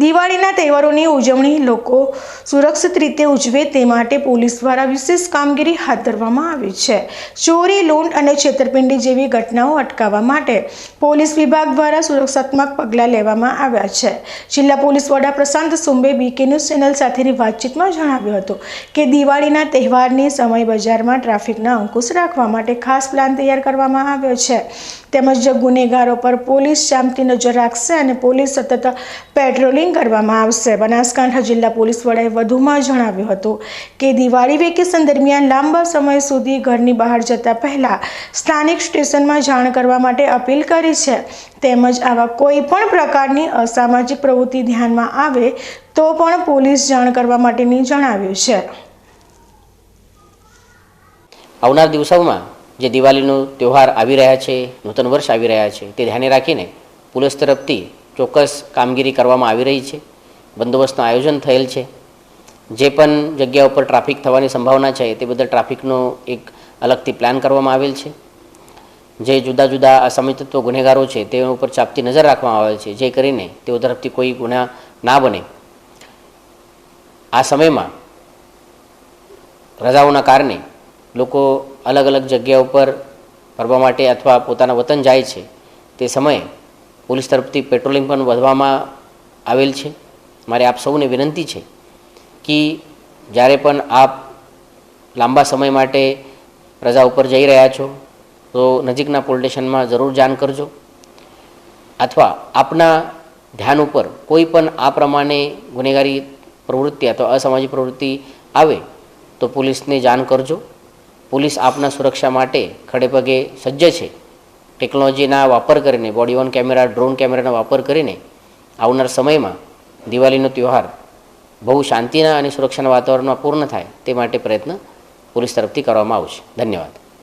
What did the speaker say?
દિવાળીના તહેવારોની ઉજવણી લોકો સુરક્ષિત રીતે ઉજવે તે માટે પોલીસ દ્વારા વિશેષ કામગીરી હાથ ધરવામાં આવી છે. ચોરી, લૂંટ અને છેતરપિંડી જેવી ઘટનાઓ અટકાવવા માટે પોલીસ વિભાગ દ્વારા સુરક્ષાત્મક પગલાં લેવામાં આવ્યા છે. જિલ્લા પોલીસ વડા પ્રશાંત સુંબે બીકે ન્યૂઝ ચેનલ સાથેની વાતચીતમાં જણાવ્યું હતું કે દિવાળીના તહેવારની સમય બજારમાં ટ્રાફિકના અંકુશ રાખવા માટે ખાસ પ્લાન તૈયાર કરવામાં આવ્યો છે. તેમજ ગુનેગારો પર પોલીસ ચાંપતી નજર રાખશે અને પોલીસ સતત પેટ્રોલિંગ કરવામાં આવશે. બનાસકાંઠા જિલ્લા પોલીસ વડાએ વધુમાં જણાવ્યું હતું કે, દિવાળી વેકેશન દરમિયાન લાંબા સમય સુધી ઘરની બહાર જતા પહેલાં સ્થાનિક સ્ટેશનમાં જાણ કરવા માટે અપીલ કરી છે. તેમજ આવા કોઈ પણ પ્રકારની અસામાજિક પ્રવૃત્તિ ધ્યાનમાં આવે તો પણ પોલીસ જાણ કરવા માટેની જણાવ્યું છે. આવનાર દિવસોમાં જે દિવાળીનો તહેવાર આવી રહ્યા છે, નૂતન વર્ષ આવી રહ્યા છે, તે ધ્યાને રાખીને પોલીસ તરફથી ચોક્કસ કામગીરી કરવામાં આવી રહી છે. બંદોબસ્તનું આયોજન થયેલ છે. જે પણ જગ્યા ઉપર ટ્રાફિક થવાની સંભાવના છે, તે બદલ ટ્રાફિકનો એક અલગથી પ્લાન કરવામાં આવેલ છે. જે જુદા જુદા અસમિતત્વ ગુનેગારો છે તેના ઉપર ચાપતી નજર રાખવામાં આવેલ છે. જે કરીને તેઓ તરફથી કોઈ ગુના ના બને. આ સમયમાં રજાઓના કારણે લોકો અલગ અલગ જગ્યા ઉપર ફરવા માટે અથવા પોતાના વતન જાય છે. તે સમયે પોલીસ તરફથી પેટ્રોલિંગ પણ વધવામાં આવેલ છે. મારે આપ સૌને વિનંતી છે કે જ્યારે પણ આપ લાંબા સમય માટે રજા ઉપર જઈ રહ્યા છો, તો નજીકના પોલીસ સ્ટેશનમાં જરૂર જાણ કરજો. અથવા આપના ધ્યાન ઉપર કોઈ પણ આ પ્રમાણે ગુનેગારી પ્રવૃત્તિ અથવા અસામાજિક પ્રવૃત્તિ આવે, તો પોલીસને જાણ કરજો. પોલીસ આપના સુરક્ષા માટે ખડેપગે સજ્જ છે. ટેકનોલોજીના વાપર કરીને બોડી ઓન કેમેરા ડ્રોન કેમેરાનો વાપર કરીને, આવનાર સમયમાં દિવાળીનો તહેવાર બહુ શાંતિના અને સુરક્ષાના વાતાવરણમાં પૂર્ણ થાય તે માટે પ્રયત્ન પોલીસ તરફથી કરવામાં આવશે. ધન્યવાદ.